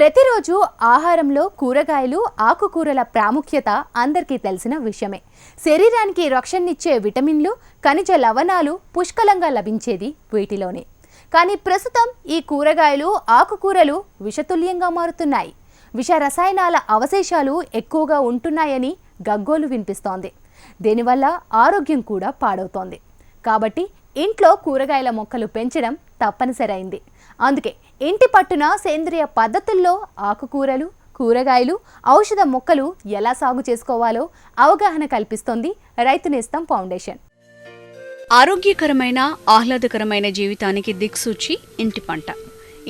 ప్రతిరోజు ఆహారంలో కూరగాయలు ఆకుకూరల ప్రాముఖ్యత అందరికీ తెలిసిన విషయమే. శరీరానికి రక్షణనిచ్చే విటమిన్లు ఖనిజ లవణాలు పుష్కలంగా లభించేది వీటిలోనే. కానీ ప్రస్తుతం ఈ కూరగాయలు ఆకుకూరలు విషతుల్యంగా మారుతున్నాయి. విష రసాయనాల అవశేషాలు ఎక్కువగా ఉంటున్నాయని గగ్గోలు వినిపిస్తోంది. దీనివల్ల ఆరోగ్యం కూడా పాడవుతోంది. కాబట్టి ఇంట్లో కూరగాయల మొక్కలు పెంచడం తప్పనిసరైంది. అందుకే ఇంటి పట్టున సేంద్రియ పద్ధతుల్లో ఆకుకూరలు కూరగాయలు ఔషధ మొక్కలు ఎలా సాగు చేసుకోవాలో అవగాహన కల్పిస్తోంది రైతు నేస్తం ఫౌండేషన్. ఆరోగ్యకరమైన ఆహ్లాదకరమైన జీవితానికి దిక్సూచి ఇంటి పంట.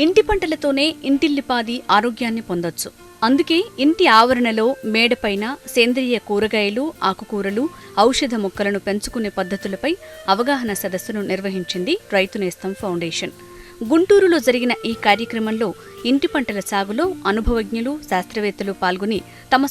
ఇంటి పంటలతోనే ఇంటిల్లిపాది ఆరోగ్యాన్ని పొందొచ్చు. అందుకే ఇంటి ఆవరణలో మేడపైన సేంద్రియ కూరగాయలు ఆకుకూరలు ఔషధ మొక్కలను పెంచుకునే పద్ధతులపై అవగాహన సదస్సును నిర్వహించింది రైతు నేస్తం ఫౌండేషన్. గుంటూరులో జరిగిన ఈ కార్యక్రమంలో ఇంటి పంటల సాగులో అనుభవజ్ఞులు శాస్త్రవేత్తలు పాల్గొని తమ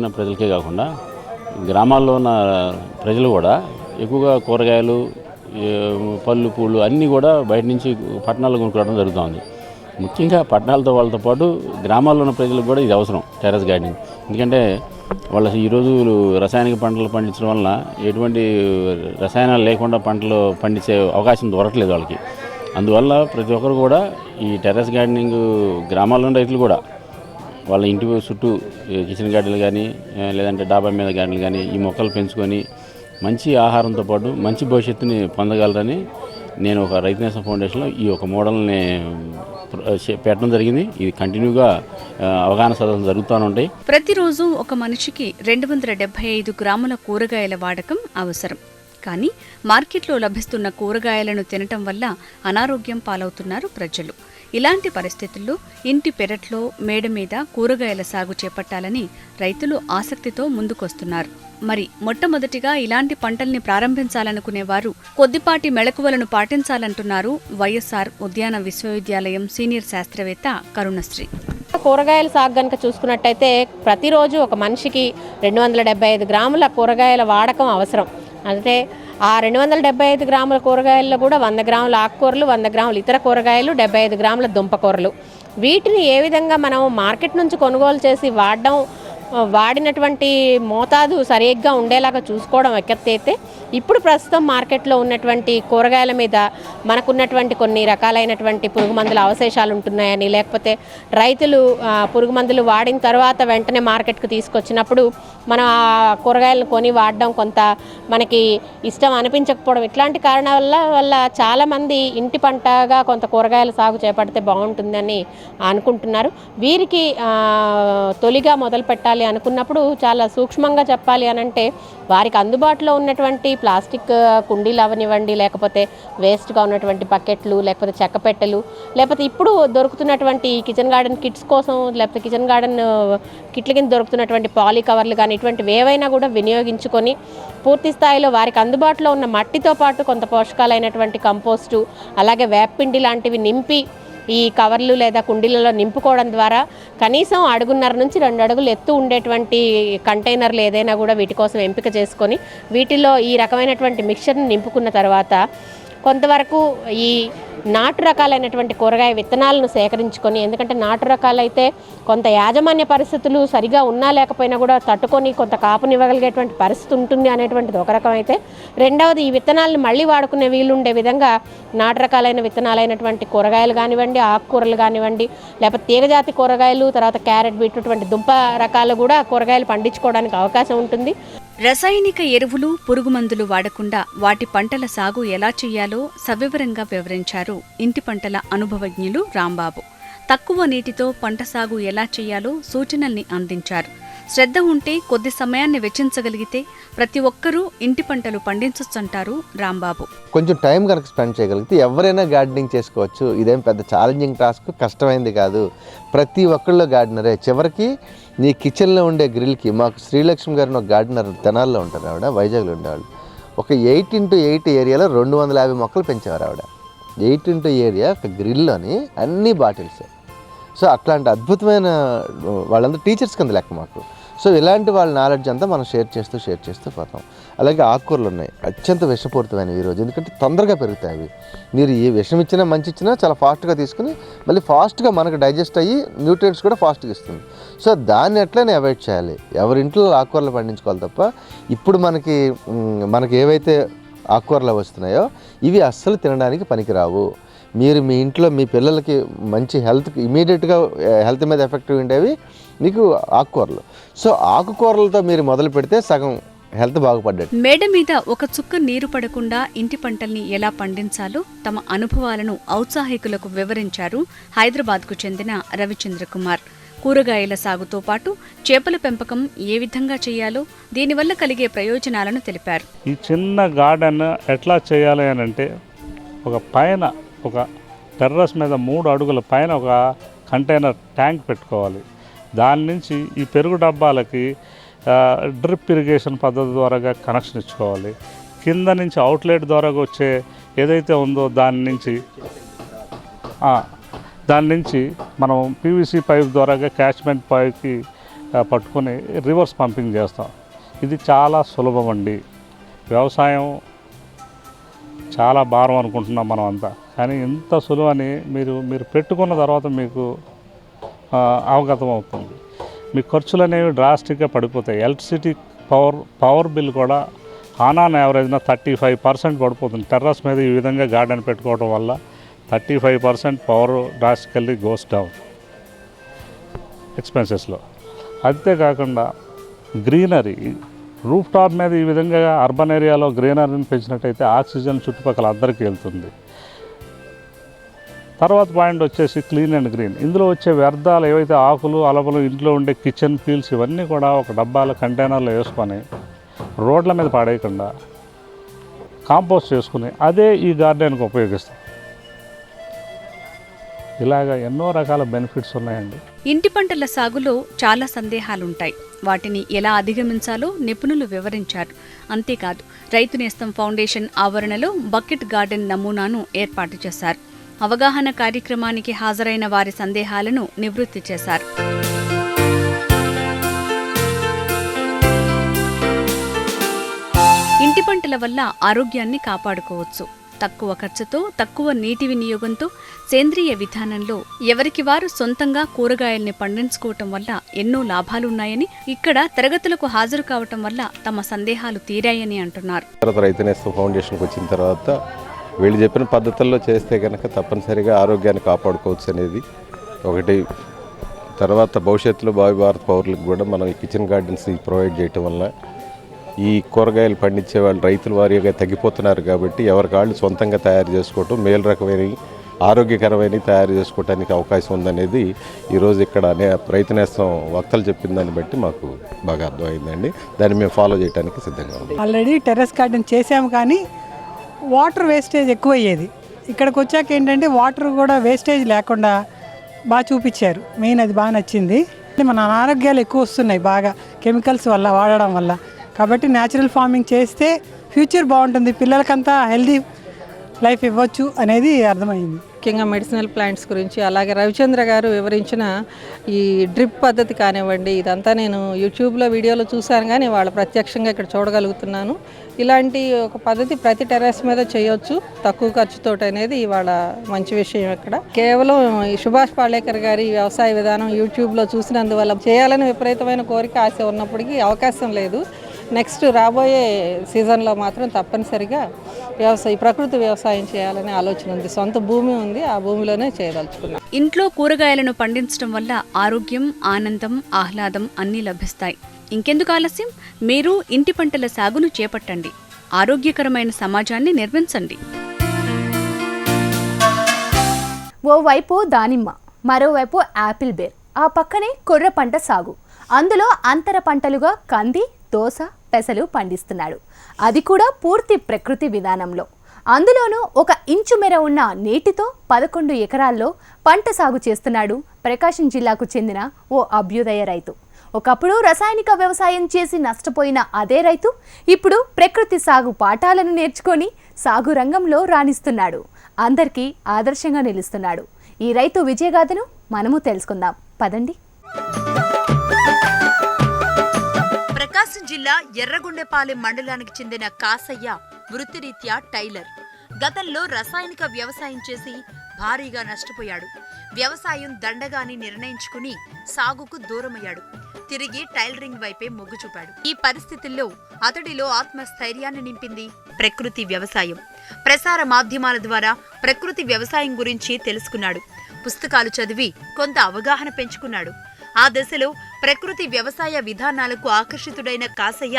సు- ప్రజలకే కాకుండా గ్రామాల్లో ఉన్న ప్రజలు కూడా ఎక్కువగా కూరగాయలు పళ్ళు పూలు అన్నీ కూడా బయట నుంచి పట్టణాల్లో కొనుక్కోవడం జరుగుతుంది. ముఖ్యంగా పట్టణాలతో వాళ్ళతో పాటు గ్రామాల్లో ఉన్న ప్రజలకు కూడా ఇది అవసరం టెర్రస్ గార్డెనింగ్. ఎందుకంటే వాళ్ళ ఈరోజు రసాయనిక పంటలు పండించడం వలన ఎటువంటి రసాయనాలు లేకుండా పంటలు పండించే అవకాశం దొరకలేదు వాళ్ళకి. అందువల్ల ప్రతి ఒక్కరు కూడా ఈ టెర్రస్ గార్డెనింగ్ గ్రామాల్లో ఉన్న రైతులు కూడా వాళ్ళ ఇంటి చుట్టూ కిచెన్ గార్డెన్లు కానీ లేదంటే డాబా మీద గార్డెన్లు కానీ ఈ మొక్కలు పెంచుకొని మంచి ఆహారంతో పాటు మంచి భవిష్యత్తుని పొందగలరని నేను ఒక రైతు నేస్తం ఫౌండేషన్లో ఈ ఒక మోడల్ని పెట్టడం జరిగింది. ఇది కంటిన్యూగా అవగాహన సదస్సులు జరుగుతూ ఉంటాయి. ప్రతిరోజు ఒక మనిషికి రెండు వందల డెబ్బై ఐదు గ్రాముల కూరగాయల వాడకం అవసరం. కానీ మార్కెట్లో లభిస్తున్న కూరగాయలను తినటం వల్ల అనారోగ్యం పాలవుతున్నారు ప్రజలు. ఇలాంటి పరిస్థితుల్లో ఇంటి పెరట్లో మేడ మీద కూరగాయల సాగు చేపట్టాలని రైతులు ఆసక్తితో ముందుకొస్తున్నారు. మరి మొట్టమొదటిగా ఇలాంటి పంటల్ని ప్రారంభించాలనుకునేవారు కొద్దిపాటి మెళకువలను పాటించాలంటున్నారు వైఎస్ఆర్ ఉద్యాన విశ్వవిద్యాలయం సీనియర్ శాస్త్రవేత్త కరుణశ్రీ. కూరగాయల సాగు కనుక చూసుకున్నట్టయితే ప్రతిరోజు ఒక మనిషికి రెండు వందల డెబ్బై ఐదు గ్రాముల కూరగాయల వాడకం అవసరం. అంటే ఆ రెండు వందల డెబ్బై ఐదు గ్రాముల కూరగాయల్లో కూడా వంద గ్రాముల ఆకుకూరలు వంద గ్రాముల ఇతర కూరగాయలు డెబ్బై ఐదు గ్రాముల దుంపకూరలు. వీటిని ఏ విధంగా మనం మార్కెట్ నుంచి కొనుగోలు చేసి వాడడం వాడినటువంటి మోతాదు సరిగ్గా ఉండేలాగా చూసుకోవడం ఎక్కత్తైతే ఇప్పుడు ప్రస్తుతం మార్కెట్లో ఉన్నటువంటి కూరగాయల మీద మనకున్నటువంటి కొన్ని రకాలైనటువంటి పురుగు మందుల అవశేషాలు ఉంటున్నాయని లేకపోతే రైతులు పురుగు మందులు వాడిన తర్వాత వెంటనే మార్కెట్కు తీసుకొచ్చినప్పుడు మనం ఆ కూరగాయలను కొని వాడడం కొంత మనకి ఇష్టం అనిపించకపోవడం ఇట్లాంటి కారణాల వల్ల వల్ల చాలామంది ఇంటి పంటగా కొంత కూరగాయల సాగు చేపడితే బాగుంటుందని అనుకుంటున్నారు. వీరికి తొలిగా మొదలు పెట్టాలి అనుకున్నప్పుడు చాలా సూక్ష్మంగా చెప్పాలి అని అంటే వారికి అందుబాటులో ఉన్నటువంటి ప్లాస్టిక్ కుండీలు అవనివ్వండి లేకపోతే వేస్ట్గా ఉన్నటువంటి బకెట్లు లేకపోతే చెక్క పెట్టెలు లేకపోతే ఇప్పుడు దొరుకుతున్నటువంటి కిచెన్ గార్డెన్ కిట్స్ కోసం లేకపోతే కిచెన్ గార్డెన్ కిట్ల కింద దొరుకుతున్నటువంటి పాలీ కవర్లు కానీ ఇటువంటివి ఏవైనా కూడా వినియోగించుకొని పూర్తి స్థాయిలో వారికి అందుబాటులో ఉన్న మట్టితో పాటు కొంత పోషకాలైనటువంటి కంపోస్టు అలాగే వేపపిండి లాంటివి నింపి ఈ కవర్లు లేదా కుండీలలో నింపుకోవడం ద్వారా కనీసం అడుగున్నర నుంచి రెండు అడుగులు ఎత్తు ఉండేటువంటి కంటైనర్లు ఏదైనా కూడా వీటి కోసం ఎంపిక చేసుకొని వీటిలో ఈ రకమైనటువంటి మిక్చర్ని నింపుకున్న తర్వాత కొంతవరకు ఈ నాటు రకాలైనటువంటి కూరగాయ విత్తనాలను సేకరించుకొని ఎందుకంటే నాటు రకాలైతే కొంత యాజమాన్య పరిస్థితులు సరిగా ఉన్నా లేకపోయినా కూడా తట్టుకొని కొంత కాపునివ్వగలిగేటువంటి పరిస్థితి ఉంటుంది అనేటువంటిది ఒక రకం అయితే రెండవది ఈ విత్తనాలను మళ్ళీ వాడుకునే వీలుండే విధంగా నాటు రకాలైన విత్తనాలైనటువంటి కూరగాయలు కానివ్వండి ఆకుకూరలు కానివ్వండి లేకపోతే తీగజాతి కూరగాయలు తర్వాత క్యారెట్ బీట్రూట్ వంటి దుంప రకాలు కూడా కూరగాయలు పండించుకోవడానికి అవకాశం ఉంటుంది. రసాయనిక ఎరువులు పురుగుమందులు వాడకుండా వాటి పంటల సాగు ఎలా చేయాలో సవివరంగా వివరించారు ఇంటి పంటల అనుభవజ్ఞులు రాంబాబు. తక్కువ నీటితో పంట సాగు ఎలా చేయాలో సూచనల్ని అందించారు. శ్రద్ధ ఉంటే కొద్ది సమయాన్ని వెచ్చించగలిగితే ప్రతి ఒక్కరూ ఇంటి పంటలు పండించొచ్చంటారు రాంబాబు. కొంచెం టైం కనుక స్పెండ్ చేయగలిగితే ఎవరైనా గార్డెనింగ్ చేసుకోవచ్చు. ఇదేం పెద్ద ఛాలెంజింగ్ టాస్క్ కష్టమైంది కాదు. ప్రతి ఒక్కళ్ళు గార్డెనరే చివరికి నీ కిచెన్లో ఉండే గ్రిల్కి మాకు శ్రీలక్ష్మి గారిని ఒక గార్డెనర్ తెనాల్లో ఉంటారు ఆవిడ వైజాగ్లో ఉండేవాళ్ళు. ఒక ఎయిట్ ఇంటూ ఎయిట్ ఏరియాలో రెండు వందల యాభై మొక్కలు పెంచేవారు ఆవిడ. ఎయిట్ ఇంటూ ఏరియా ఒక గ్రిల్లోని అన్ని బాటిల్స్ సో అట్లాంటి అద్భుతమైన వాళ్ళందరూ టీచర్స్ కింద లెక్క మాకు. సో ఇలాంటి వాళ్ళ నాలెడ్జ్ అంతా మనం షేర్ చేస్తూ షేర్ చేస్తూ పోతాం. అలాగే ఆకుకూరలు ఉన్నాయి. అత్యంత విషపూరితమైనవి ఈరోజు ఎందుకంటే తొందరగా పెరుగుతాయి అవి. మీరు ఏ విషం ఇచ్చినా మంచి ఇచ్చినా చాలా ఫాస్ట్గా తీసుకుని మళ్ళీ ఫాస్ట్గా మనకు డైజెస్ట్ అయ్యి న్యూట్రియంట్స్ కూడా ఫాస్ట్గా ఇస్తుంది. సో దాన్ని ఎట్లనే అవాయిడ్ చేయాలి. ఎవరి ఇంట్లో ఆకుకూరలు పండించుకోవాలి తప్ప ఇప్పుడు మనకి మనకి ఏవైతే ఆకుకూరలు వస్తున్నాయో ఇవి అస్సలు తినడానికి పనికిరావు. మీరు మీ ఇంట్లో మీ పిల్లలకి మంచి హెల్త్కి ఇమీడియట్గా హెల్త్ మీద ఎఫెక్టివ్ ఉండేవి మీకు ఆకుకూరలు. సో ఆకుకూరలతో మీరు మొదలు పెడితే సగం హెల్త్ బాగుపడ్డట్టు. మేడ మీద ఒక చుక్క నీరు పడకుండా ఇంటి పంటల్ని ఎలా పండించాలో తమ అనుభవాలను ఔత్సాహికులకు వివరించారు హైదరాబాద్కు చెందిన రవిచంద్ర కుమార్ కూరగాయల సాగుతో పాటు చేపల పెంపకం ఏ విధంగా చేయాలో దీనివల్ల కలిగే ప్రయోజనాలను తెలిపారు. ఈ చిన్న గార్డెన్ ఎట్లా చేయాలి అని అంటే ఒక పైన ఒక టెర్రస్ మీద మూడు అడుగుల పైన ఒక కంటైనర్ ట్యాంక్ పెట్టుకోవాలి. దాని నుంచి ఈ పెరుగు డబ్బాలకి డ్రిప్ ఇరిగేషన్ పద్ధతి ద్వారాగా కనెక్షన్ ఇచ్చుకోవాలి. కింద నుంచి అవుట్లెట్ ద్వారా వచ్చే ఏదైతే ఉందో దాని నుంచి దాని నుంచి మనం పీవీసీ పైప్ ద్వారాగా క్యాచ్మెంట్ పైప్కి పట్టుకొని రివర్స్ పంపింగ్ చేస్తాం. ఇది చాలా సులభం అండి. వ్యవసాయం చాలా భారం అనుకుంటున్నాం మనం అంతా. కానీ ఇంత సులువని మీరు మీరు పెట్టుకున్న తర్వాత మీకు అవగతం అవుతుంది. మీ ఖర్చులు అనేవి డ్రాస్టిక్గా పడిపోతాయి. ఎలక్ట్రిసిటీ పవర్ పవర్ బిల్ కూడా ఆన్ ఆన్ యావరేజ్న థర్టీ ఫైవ్ పర్సెంట్ పడిపోతుంది. టెర్రస్ మీద ఈ విధంగా గార్డెన్ పెట్టుకోవడం వల్ల thirty five percent power drastically goes down ఎక్స్పెన్సెస్లో అంతేకాకుండా గ్రీనరీ రూఫ్ టాప్ మీద ఈ విధంగా అర్బన్ ఏరియాలో గ్రీనరీని పెంచినట్టయితే ఆక్సిజన్ చుట్టుపక్కల అందరికీ వెళ్తుంది. తర్వాత పాయింట్ వచ్చేసి క్లీన్ అండ్ గ్రీన్. ఇందులో వచ్చే వ్యర్థాలు ఏవైతే ఆకులు అలపలు ఇంట్లో ఉండే కిచెన్ పీల్స్ ఇవన్నీ కూడా ఒక డబ్బాల కంటైనర్లో వేసుకొని రోడ్ల మీద పాడేయకుండా కాంపోస్ట్ చేసుకుని అదే ఈ గార్డెన్కి ఉపయోగిస్తాం. ఇలాగ ఎన్నో రకాల బెనిఫిట్స్ ఉన్నాయండి. ఇంటి పంటల సాగులో చాలా సందేహాలుంటాయి. వాటిని ఎలా అధిగమించాలో నిపుణులు వివరించారు. అంతేకాదు రైతు నేస్తం ఫౌండేషన్ ఆవరణలో బకెట్ గార్డెన్ నమూనాను ఏర్పాటు చేశారు. అవగాహన కార్యక్రమానికి హాజరైన వారి సందేహాలను నివృత్తి చేశారు. ఇంటి పంటల వల్ల ఆరోగ్యాన్ని కాపాడుకోవచ్చు. తక్కువ ఖర్చుతో తక్కువ నీటి వినియోగంతో సేంద్రియ విధానంలో ఎవరికి వారు సొంతంగా కూరగాయల్ని పండించుకోవటం వల్ల ఎన్నో లాభాలున్నాయని ఇక్కడ తరగతులకు హాజరు కావటం వల్ల తమ సందేహాలు తీరాయని అంటున్నారు. తర్వాత రైతు ఫౌండేషన్కి వచ్చిన తర్వాత వీళ్ళు చెప్పిన పద్ధతుల్లో చేస్తే కనుక తప్పనిసరిగా ఆరోగ్యాన్ని కాపాడుకోవచ్చు అనేది ఒకటి. తర్వాత భవిష్యత్తులో భావి భారత పౌరులకు కూడా మనం ఈ కిచెన్ గార్డెన్స్ ప్రొవైడ్ చేయటం వల్ల ఈ కూరగాయలు పండించే వాళ్ళు రైతుల వారీగా తగ్గిపోతున్నారు కాబట్టి ఎవరికాళ్ళు సొంతంగా తయారు చేసుకోవటం మేలు రకమైన ఆరోగ్యకరమైనవి తయారు చేసుకోవడానికి అవకాశం ఉందనేది ఈరోజు ఇక్కడ అనే రైతు నేస్తం వక్తలు చెప్పిన దాన్ని బట్టి మాకు బాగా అర్థమైందండి. దాన్ని మేము ఫాలో చేయడానికి సిద్ధంగా ఉన్నాం. ఆల్రెడీ టెర్రస్ గార్డెన్ చేసాము కానీ వాటర్ వేస్టేజ్ ఎక్కువ అయ్యేది ఇక్కడికి వచ్చాక ఏంటంటే వాటర్ కూడా వేస్టేజ్ లేకుండా బాగా చూపించారు. మెయిన్ అది బాగా నచ్చింది. మన అనారోగ్యాలు ఎక్కువ వస్తున్నాయి బాగా. కెమికల్స్ వల్ల వాడడం వల్ల. కాబట్టి న్యాచురల్ ఫార్మింగ్ చేస్తే ఫ్యూచర్ బాగుంటుంది. పిల్లలకంతా హెల్దీ లైఫ్ ఇవ్వచ్చు అనేది అర్థమైంది. ముఖ్యంగా మెడిసినల్ ప్లాంట్స్ గురించి అలాగే రవిచంద్ర గారు వివరించిన ఈ డ్రిప్ పద్ధతి కానివ్వండి ఇదంతా నేను యూట్యూబ్లో వీడియోలో చూశాను కానీ వాళ్ళ ప్రత్యక్షంగా ఇక్కడ చూడగలుగుతున్నాను. ఇలాంటి ఒక పద్ధతి ప్రతి టెర్రస్ మీద చేయొచ్చు. తక్కువ ఖర్చుతో అనేది ఇవాళ మంచి విషయం ఇక్కడ. కేవలం ఈ సుభాష్ పాలేకర్ గారి వ్యవసాయ విధానం యూట్యూబ్లో చూసినందువల్ల చేయాలని విపరీతమైన కోరిక ఆశ ఉన్నప్పటికీ అవకాశం లేదు. నెక్స్ట్ రాబోయే సీజన్లో మాత్రం తప్పనిసరిగా వ్యవసాయ ప్రకృతి వ్యవసాయం చేయాలనే ఆలోచన ఉంది. సొంత భూమి ఉంది ఆ భూమిలోనే చేయదలుచుకున్నాం. ఇంట్లో కూరగాయలను పండించడం వల్ల ఆరోగ్యం ఆనందం ఆహ్లాదం అన్నీ లభిస్తాయి. ఇంకెందుకు ఆలస్యం? మీరు ఇంటి పంటల సాగును చేపట్టండి. ఆరోగ్యకరమైన సమాజాన్ని నిర్మించండి. ఓవైపు దానిమ్మ మరోవైపు యాపిల్ బేర్. ఆ పక్కనే కొర్ర పంట సాగు. అందులో అంతర పంటలుగా కంది దోస పెసలు పండిస్తున్నాడు. అది కూడా పూర్తి ప్రకృతి విధానంలో. అందులోనూ ఒక ఇంచు మేర ఉన్న నీటితో పదకొండు ఎకరాల్లో పంట సాగు చేస్తున్నాడు ప్రకాశం జిల్లాకు చెందిన ఓ అభ్యుదయ రైతు. ఒకప్పుడు రసాయనిక వ్యవసాయం చేసి నష్టపోయిన అదే రైతు ఇప్పుడు ప్రకృతి సాగు పాఠాలను నేర్చుకొని సాగు రంగంలో రాణిస్తున్నాడు. అందరికీ ఆదర్శంగా నిలుస్తున్నాడు. ఈ రైతు విజయగాథను మనము తెలుసుకుందాం. పదండి. ప్రకాశం జిల్లా ఎర్రగొండెపాలెం మండలానికి చెందిన కాసయ్య వృత్తిరీత్యా టైలర్. గతంలో రసాయనిక వ్యవసాయం చేసి భారీగా నష్టపోయాడు. వ్యవసాయం దండగాని నిర్ణయించుకుని సాగుకు దూరమయ్యాడు. తిరిగి టైలరింగ్ వైపే మొగ్గు చూపాడు. ఈ పరిస్థితుల్లో అతడిలో ఆత్మస్థైర్యాన్ని నింపింది ప్రకృతి వ్యవసాయం. ప్రసార మాధ్యమాల ద్వారా ప్రకృతి వ్యవసాయం గురించి తెలుసుకున్నాడు. పుస్తకాలు చదివి కొంత అవగాహన పెంచుకున్నాడు. ఆ దశలో ప్రకృతి వ్యవసాయ విధానాలకు ఆకర్షితుడైన కాసయ్య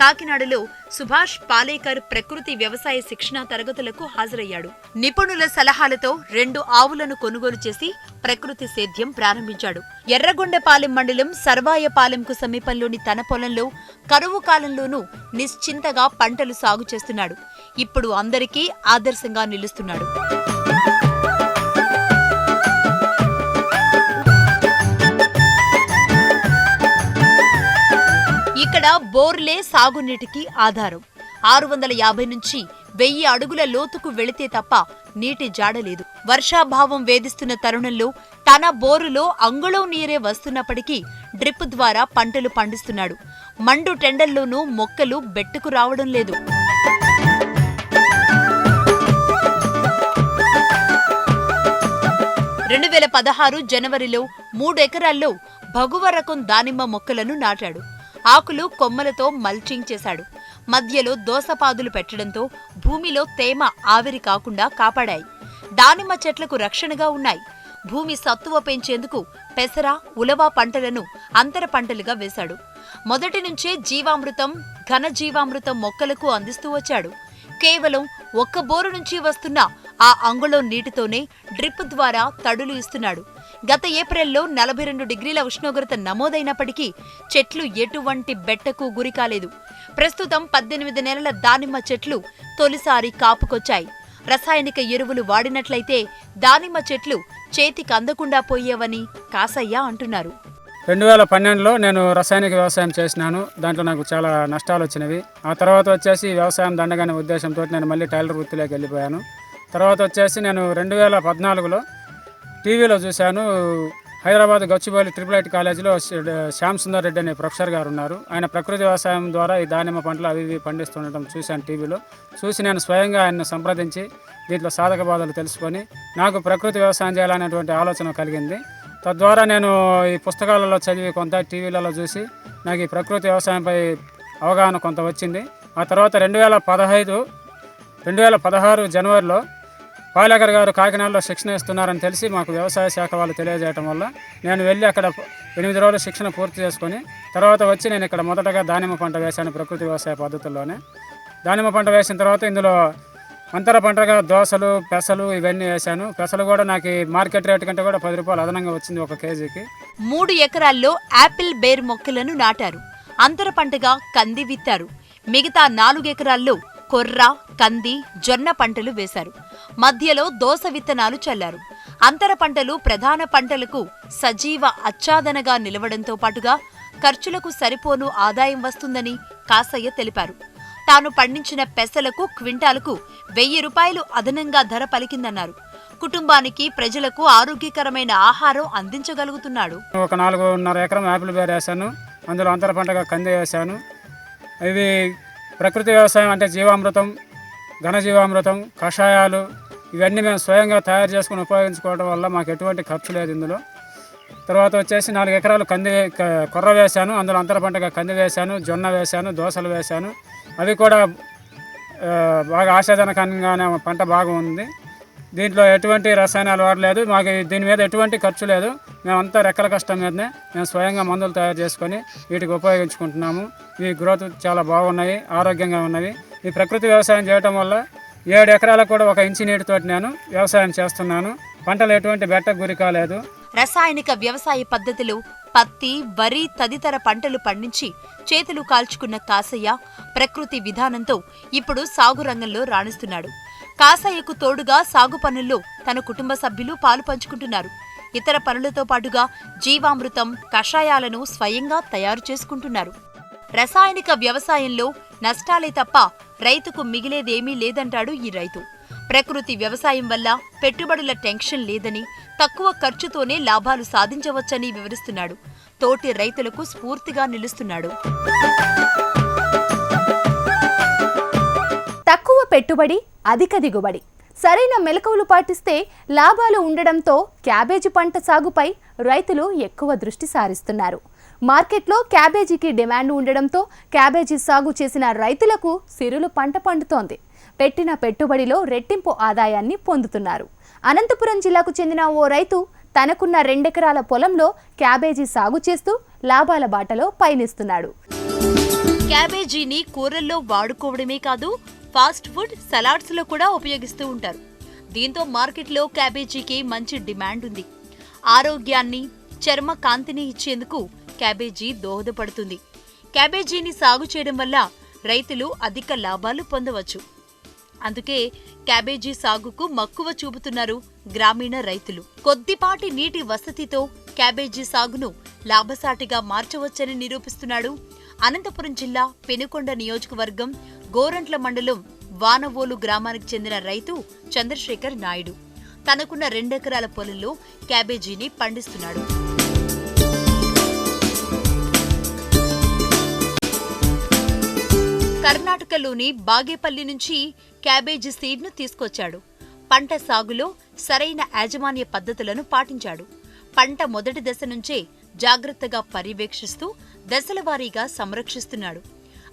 కాకినాడలో సుభాష్ పాలేకర్ ప్రకృతి వ్యవసాయ శిక్షణా తరగతులకు హాజరయ్యాడు. నిపుణుల సలహాలతో రెండు ఆవులను కొనుగోలు చేసి ప్రకృతి సేద్యం ప్రారంభించాడు. ఎర్రగొండపాలెం మండలం సర్వాయపాలెంకు సమీపంలోని తన పొలంలో కరువు కాలంలోనూ నిశ్చింతగా పంటలు సాగు చేస్తున్నాడు. ఇప్పుడు అందరికీ ఆదర్శంగా నిలుస్తున్నాడు. ఇక్కడ బోర్లే సాగునీటికి ఆధారం. ఆరు వందల యాభై నుంచి వెయ్యి అడుగుల లోతుకు వెళితే తప్ప నీటి జాడలేదు వర్షాభావం వేధిస్తున్న తరుణంలో తన బోరులో అంగుళం నీరే వస్తున్నప్పటికీ డ్రిప్ ద్వారా పంటలు పండిస్తున్నాడు. మండు టెండల్లోనూ మొక్కలు బెట్టుకు రావడం లేదు. రెండు వేల పదహారు జనవరిలో మూడు ఎకరాల్లో భగువ రకం దానిమ్మ మొక్కలను నాటాడు. ఆకులు కొమ్మలతో మల్చింగ్ చేశాడు. మధ్యలో దోసపాదులు పెట్టడంతో భూమిలో తేమ ఆవిరి కాకుండా కాపాడాయి. దానిమ్మ చెట్లకు రక్షణగా ఉన్నాయి. భూమి సత్తువ పెంచేందుకు పెసర ఉలవ పంటలను అంతర పంటలుగా వేశాడు. మొదటి నుంచే జీవామృతం ఘన జీవామృతం మొక్కలకు అందిస్తూ వచ్చాడు. కేవలం ఒక్క బోరు నుంచి వస్తున్న ఆ అంగుళం నీటితోనే డ్రిప్ ద్వారా తడులు ఇస్తున్నాడు. గత ఏప్రిల్లో నలభై రెండు డిగ్రీల ఉష్ణోగ్రత నమోదైనప్పటికీ చెట్లు ఎటువంటి బెట్టకు గురికాలేదు ప్రస్తుతం పద్దెనిమిది నెలల దానిమ్మ చెట్లు తొలిసారి కాపుకొచ్చాయి. రసాయనిక ఎరువులు వాడినట్లయితే దానిమ్మ చెట్లు చేతికి అందకుండా పోయేవని కాసయ్య అంటున్నారు. రెండు వేల పన్నెండులో నేను రసాయనిక వ్యవసాయం చేసినాను. దాంట్లో నాకు చాలా నష్టాలు వచ్చినవి. ఆ తర్వాత వచ్చేసి వ్యవసాయం దండగానే ఉద్దేశంతో నేను మళ్ళీ టైలర్ వృత్తిలోకి వెళ్ళిపోయాను. తర్వాత వచ్చేసి నేను రెండు వేల పద్నాలుగులో టీవీలో చూశాను. హైదరాబాద్ గచ్చిబౌలి ట్రిపుల్ ఐటీ కాలేజీలో శ్యామ్ సుందర్ రెడ్డి అనే ప్రొఫెసర్ గారు ఉన్నారు. ఆయన ప్రకృతి వ్యవసాయం ద్వారా ఈ దానిమ్మ పంటలు అవి ఇవి పండిస్తుండటం చూశాను టీవీలో. చూసి నేను స్వయంగా ఆయన్ను సంప్రదించి దీంట్లో సాధక బాధలు తెలుసుకొని నాకు ప్రకృతి వ్యవసాయం చేయాలనేటువంటి ఆలోచన కలిగింది. తద్వారా నేను ఈ పుస్తకాలలో చదివి కొంత టీవీలలో చూసి నాకు ఈ ప్రకృతి వ్యవసాయంపై అవగాహన కొంత వచ్చింది. ఆ తర్వాత రెండు వేల పదహైదు రెండు వేల పదహారు జనవరిలో పాలేకర్ గారు కాకినాడలో శిక్షణ ఇస్తున్నారని తెలిసి మాకు వ్యవసాయ శాఖ వాళ్ళు తెలియజేయటం వల్ల నేను వెళ్ళి అక్కడ ఎనిమిది రోజులు శిక్షణ పూర్తి చేసుకొని తర్వాత వచ్చి నేను ఇక్కడ మొదటగా దానిమ్మ పంట వేశాను ప్రకృతి వ్యవసాయ పద్ధతుల్లోనే. దానిమ్మ పంట వేసిన తర్వాత ఇందులో అంతర పంటగా దోసలు పెసలు ఇవన్నీ వేశాను. పెసలు కూడా నాకు ఈ మార్కెట్ రేట్ కంటే కూడా పది రూపాయలు అదనంగా వచ్చింది ఒక కేజీకి. మూడు ఎకరాల్లో యాపిల్ బేర్ మొక్కలను నాటారు. అంతర పంటగా కంది విత్తారు. మిగతా నాలుగు ఎకరాల్లో కొర్ర కంది జొన్న పంటలు వేశారు. మధ్యలో దోస విత్తనాలు చల్లారు. అంతర పంటలు ప్రధాన పంటలకు సజీవ అచ్చాదనగా నిలవడంతో పాటుగా ఖర్చులకు సరిపోను ఆదాయం వస్తుందని కాసయ్య తెలిపారు. తాను పండించిన పెసలకు క్వింటాలకు వెయ్యి రూపాయలు అదనంగా ధర పలికిందన్నారు. కుటుంబానికి ప్రజలకు ఆరోగ్యకరమైన ఆహారం అందించగలుగుతున్నాడు. ఒక నాలుగున్నర ఎకరం యాపిల్ బేర్ వేశాను. అందులో అంతర పంటగా కంది వేశాను. ఇది ప్రకృతి వ్యవసాయం అంటే జీవామృతం ఘనజీవామృతం కషాయాలు ఇవన్నీ మేము స్వయంగా తయారు చేసుకుని ఉపయోగించుకోవడం వల్ల మాకు ఎటువంటి ఖర్చు లేదు ఇందులో. తర్వాత వచ్చేసి నాలుగు ఎకరాలు కంది కొర్ర వేశాను. అందులో అంతర పంటగా కంది వేశాను జొన్న వేశాను దోసలు వేశాను. అవి కూడా బాగా ఆశాజనకంగానే పంట బాగా ఉంది. దీంట్లో ఎటువంటి రసాయనాలు వాడలేదు. మాకు దీని మీద ఎటువంటి ఖర్చు లేదు. మేమంతా రెక్కల కష్టం మీదనే మేము స్వయంగా మందులు తయారు చేసుకొని వీటికి ఉపయోగించుకుంటున్నాము. ఈ గ్రోత్ చాలా బాగున్నాయి ఆరోగ్యంగా ఉన్నవి. ఈ ప్రకృతి వ్యవసాయం చేయటం వల్ల ఏడు ఎకరాలకు కూడా ఒక ఇంచి నీటితో నేను వ్యవసాయం చేస్తున్నాను. పంటలు ఎటువంటి బెట్టకు గురి కాలేదు. రసాయనిక వ్యవసాయ పద్ధతులు పత్తి వరి తదితర పంటలు పండించి చేతులు కాల్చుకున్న కాసయ్య ప్రకృతి విధానంతో ఇప్పుడు సాగు రంగంలో రాణిస్తున్నాడు. కాసయ్యకు తోడుగా సాగు పనుల్లో తన కుటుంబ సభ్యులు పాలు పంచుకుంటున్నారు. ఇతర పనులతో పాటుగా జీవామృతం కషాయాలను స్వయంగా తయారు చేసుకుంటున్నారు. రసాయనిక వ్యవసాయంలో నష్టాలే తప్ప రైతుకు మిగిలేదేమీ లేదంటాడు ఈ రైతు. ప్రకృతి వ్యవసాయం వల్ల పెట్టుబడుల టెన్షన్ లేదని తక్కువ ఖర్చుతోనే లాభాలు సాధించవచ్చని వివరిస్తున్నాడు. తోటి రైతులకు స్ఫూర్తిగా నిలుస్తున్నాడు. తక్కువ పెట్టుబడి అధిక దిగుబడి. సరైన మెలకువలు పాటిస్తే లాభాలు ఉండడంతో క్యాబేజీ పంట సాగుపై రైతులు ఎక్కువ దృష్టి సారిస్తున్నారు. మార్కెట్లో క్యాబేజీకి డిమాండ్ ఉండడంతో క్యాబేజీ సాగు చేసిన రైతులకు సిరులు పంట పండుతోంది. పెట్టిన పెట్టుబడిలో రెట్టింపు ఆదాయాన్ని పొందుతున్నారు. అనంతపురం జిల్లాకు చెందిన ఓ రైతు తనకున్న రెండెకరాల పొలంలో క్యాబేజీ సాగు చేస్తూ లాభాల బాటలో పయనిస్తున్నాడు. క్యాబేజీని కూరల్లో వాడుకోవడమే కాదు ఫాస్ట్ ఫుడ్ సలాడ్స్లో కూడా ఉపయోగిస్తూ ఉంటారు. దీంతో మార్కెట్లో క్యాబేజీకి మంచి డిమాండ్ ఉంది. ఆరోగ్యాన్ని చర్మ కాంతిని ఇచ్చేందుకు క్యాబేజీ దోహదపడుతుంది. క్యాబేజీని సాగు చేయడం వల్ల రైతులు అధిక లాభాలు పొందవచ్చు. అందుకే క్యాబేజీ సాగుకు మక్కువ చూపుతున్నారు గ్రామీణ రైతులు. కొద్దిపాటి నీటి వసతితో క్యాబేజీ సాగును లాభసాటిగా మార్చవచ్చని నిరూపిస్తున్నాడు అనంతపురం జిల్లా పెనుకొండ నియోజకవర్గం గోరంట్ల మండలం వానవోలు గ్రామానికి చెందిన రైతు చంద్రశేఖర్ నాయుడు. తనకున్న రెండెకరాల పొలంలో క్యాబేజీని పండిస్తున్నాడు. కర్ణాటకలోని బాగేపల్లి నుంచి క్యాబేజీ సీడ్ను తీసుకొచ్చాడు. పంట సాగులో సరైన యాజమాన్య పద్ధతులను పాటించాడు. పంట మొదటి దశ నుంచే జాగ్రత్తగా పర్యవేక్షిస్తూ దశల వారీగా సంరక్షిస్తున్నాడు.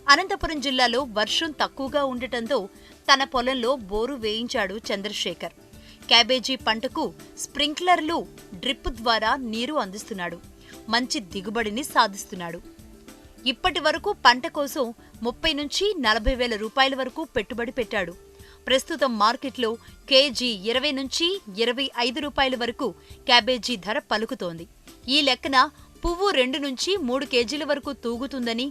అనంతపురం జిల్లాలో వర్షం తక్కువగా ఉండటంతో తన పొలంలో బోరు వేయించాడు చంద్రశేఖర్. క్యాబేజీ పంటకు స్ప్రింక్లర్లు డ్రిప్ ద్వారా నీరు అందిస్తున్నాడు. మంచి దిగుబడిని సాధిస్తున్నాడు. ఇప్పటి వరకు పంట కోసం ముప్పై నుంచి నలభై వేల రూపాయల వరకు పెట్టుబడి పెట్టాడు. ప్రస్తుతం మార్కెట్లో కేజీ ఇరవై నుంచి ఇరవై ఐదు రూపాయల వరకు క్యాబేజీ ధర పలుకుతోంది. ఈ లెక్కన పువ్వు రెండు నుంచి మూడు కేజీల వరకు తూగుతుందని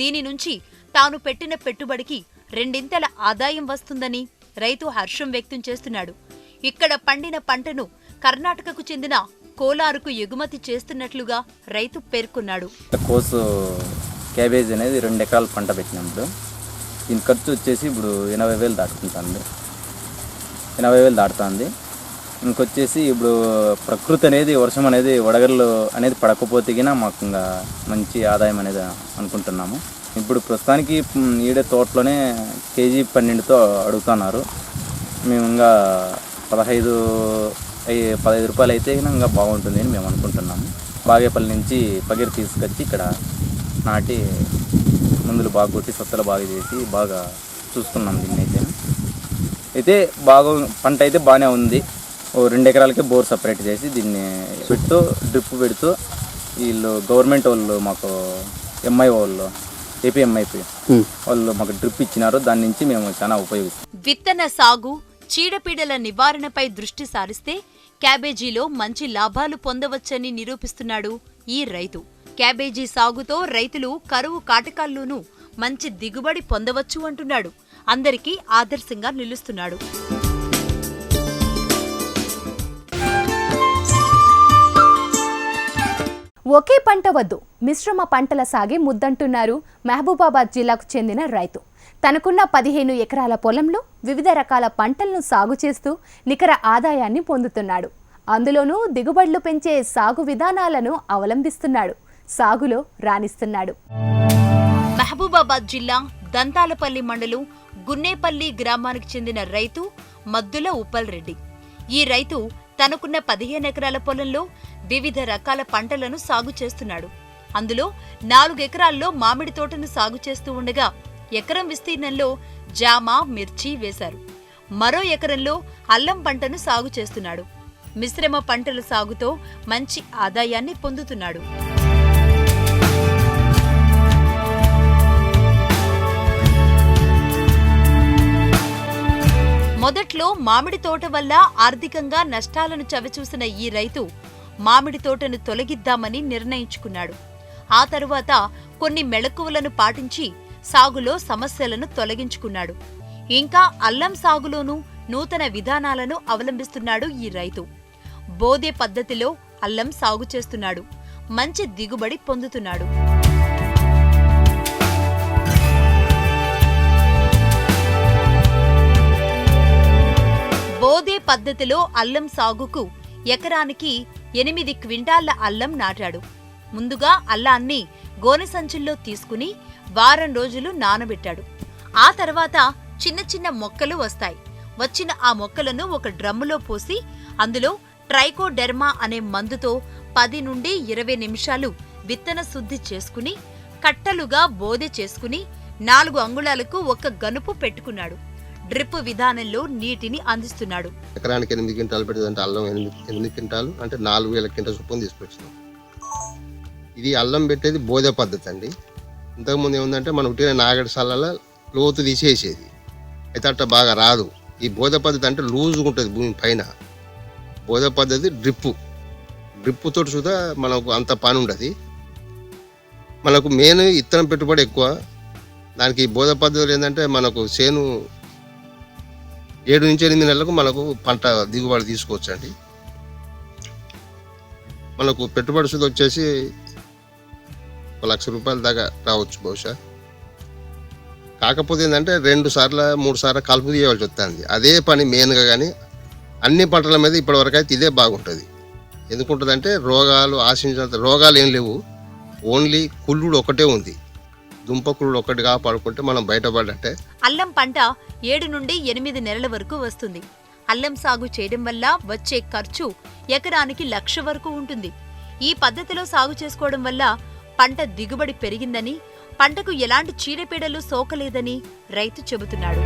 దీని నుంచి తాను పెట్టిన పెట్టుబడికి రెండింతల ఆదాయం వస్తుందని రైతు హర్షం వ్యక్తం చేస్తున్నాడు. ఇక్కడ పండిన పంటను కర్ణాటకకు చెందిన కోలారుకు ఎగుమతి చేస్తున్నట్లుగా రైతు పేర్కొన్నాడు. కోసు క్యాబేజ్ అనేది రెండు ఎకరాల పంట పెట్టినప్పుడు దీని ఖర్చు వచ్చేసి ఇప్పుడు ఎనభై వేలు దాటుకుంటుంది. ఎనభై వేలు దాటుతుంది. ఇంకొచ్చేసి ఇప్పుడు ప్రకృతి అనేది వర్షం అనేది వడగళ్ళు అనేది పడకపోతే మాకు ఇంకా మంచి ఆదాయం అనేది అనుకుంటున్నాము. ఇప్పుడు ప్రస్తుతానికి ఈడే తోటలోనే కేజీ పన్నెండుతో అడుగుతున్నారు. మేము ఇంకా పదహైదు పదహైదు రూపాయలు అయితే ఇంకా బాగుంటుంది అని మేము అనుకుంటున్నాము. బాగేపల్లి నుంచి పగిరి తీసుకొచ్చి ఇక్కడ నాటి మందులు బాగా కొట్టి సత్తలు బాగా చేసి బాగా చూసుకున్నాం దీన్ని అయితే. అయితే బాగా పంట అయితే బాగానే ఉంది. ఓ రెండు ఎకరాలకే బోర్ సపరేట్ చేసి దీన్ని పెడుతూ డ్రిప్ పెడుతూ వీళ్ళు గవర్నమెంట్ వాళ్ళు మాకు ఎంఐ వాళ్ళు ఏపీఎంఐపి వాళ్ళు మాకు డ్రిప్ ఇచ్చినారు. దాని నుంచి మేము చాలా ఉపయోగిస్తాం. విత్తన సాగు చీడపీడల నివారణపై దృష్టి సారిస్తే క్యాబేజీలో మంచి లాభాలు పొందవచ్చని నిరూపిస్తున్నాడు ఈ రైతు. క్యాబేజీ సాగుతో రైతులు కరువు కాటకాల్లోనూ మంచి దిగుబడి పొందవచ్చు అంటున్నాడు. అందరికీ ఆదర్శంగా నిలుస్తున్నాడు. ఒకే పంట వద్దు మిశ్రమ పంటల సాగే ముద్దంటున్నారు మహబూబాబాద్ జిల్లాకు చెందిన రైతు. తనకున్న పదిహేను ఎకరాల పొలంలో వివిధ రకాల పంటలను సాగు చేస్తూ నికర ఆదాయాన్ని పొందుతున్నాడు. అందులోనూ దిగుబడులు పెంచే సాగు విధానాలను అవలంబిస్తున్నాడు. సాగులో రాణిస్తున్నాడు. మహబూబాబాద్ జిల్లా దంతాలపల్లి మండలం గున్నేపల్లి గ్రామానికి చెందిన రైతు మద్దుల ఉప్పల్ రెడ్డి ఈ రైతు తనకున్న పదిహేను ఎకరాల పొలంలో వివిధ రకాల పంటలను సాగు చేస్తున్నాడు. అందులో నాలుగు ఎకరాల్లో మామిడి తోటను సాగు చేస్తూ ఉండగా ఎకరం విస్తీర్ణంలో జామ మిర్చి వేశారు. మరో ఎకరంలో అల్లం పంటను సాగు చేస్తున్నాడు. మిశ్రమ పంటల సాగుతో మంచి ఆదాయాన్ని పొందుతున్నాడు. మొదట్లో మామిడి తోట వల్ల ఆర్థికంగా నష్టాలను చవిచూసిన ఈ రైతు మామిడి తోటను తొలగిద్దామని నిర్ణయించుకున్నాడు. ఆ తరువాత కొన్ని మెళకువలను పాటించి సాగులో సమస్యలను తొలగించుకున్నాడు. ఇంకా అల్లం సాగులోనూ నూతన విధానాలను అవలంబిస్తున్నాడు ఈ రైతు. బోదే పద్ధతిలో అల్లం సాగు చేస్తున్నాడు. మంచి దిగుబడి పొందుతున్నాడు. బోదే పద్ధతిలో అల్లం సాగుకు ఎకరానికి ఎనిమిది క్వింటాళ్ళ అల్లం నాటాడు. ముందుగా అల్లాన్ని గోనె సంచుల్లో తీసుకుని వారం రోజులు నానబెట్టాడు. ఆ తర్వాత చిన్న చిన్న మొక్కలు వస్తాయి. వచ్చిన ఆ మొక్కలను ఒక డ్రమ్ములో పోసి అందులో ట్రైకోడెర్మా అనే మందుతో పది నుండి ఇరవై నిమిషాలు విత్తన శుద్ధి చేసుకుని కట్టలుగా బోదె చేసుకుని నాలుగు అంగుళాలకు ఒక గనుపు పెట్టుకున్నాడు. డ్రిప్ విధానంలో నీటిని అందిస్తున్నాడు. ఎకరానికి ఎనిమిది క్వింటాలు పెట్టేదంటే అల్లం ఎనిమిది ఎనిమిది క్వింటాలు అంటే నాలుగు వేల క్వింటాల చొప్పున తీసుకొచ్చినాం. ఇది అల్లం పెట్టేది బోధ పద్ధతి అండి. ఇంతకుముందు ఏముందంటే మనం ఉట్టిన నాగడి సాలలో లోతు తీసేసేది. అయితే అట్లా బాగా రాదు. ఈ బోధ పద్ధతి అంటే లూజుగా ఉంటుంది భూమి పైన. బోధ పద్ధతి డ్రిప్పు. డ్రిప్పుతో సుధా మనకు అంత పని ఉండదు. మనకు మెయిన్ ఇత్తనం పెట్టుబడి ఎక్కువ. దానికి బోధ పద్ధతులు ఏంటంటే మనకు చేను ఏడు నుంచి ఎనిమిది నెలలకు మనకు పంట దిగుబడి తీసుకోవచ్చు అండి మనకు పెట్టుబడి సుధ వచ్చేసి ఒక లక్ష రూపాయల దాకా రావచ్చు బహుశా. కాకపోతే ఏంటంటే రెండు సార్లు మూడు సార్లు కలుపు తీయవలసి వస్తుంది. అదే పని మెయిన్గా కానీ అన్ని పంటల మీద ఇప్పటివరకు అయితే ఇదే బాగుంటుంది. ఎందుకుంటుందంటే రోగాలు ఆశించినంత రోగాలు ఏం లేవు. ఓన్లీ కుళ్ళుడు ఒకటే ఉంది. దుంప ఒకటి కాపాడుకుంటే మనం బయటపడ్డంటే అల్లం పంట ఏడు నుండి ఎనిమిది నెలల వరకు వస్తుంది. అల్లం సాగు చేయడం వల్ల వచ్చే ఖర్చు ఎకరానికి లక్ష వరకు ఉంటుంది. ఈ పద్ధతిలో సాగు చేసుకోవడం వల్ల పంట దిగుబడి పెరిగిందని పంటకు ఎలాంటి చీడపీడలు సోకలేదని రైతు చెబుతున్నాడు.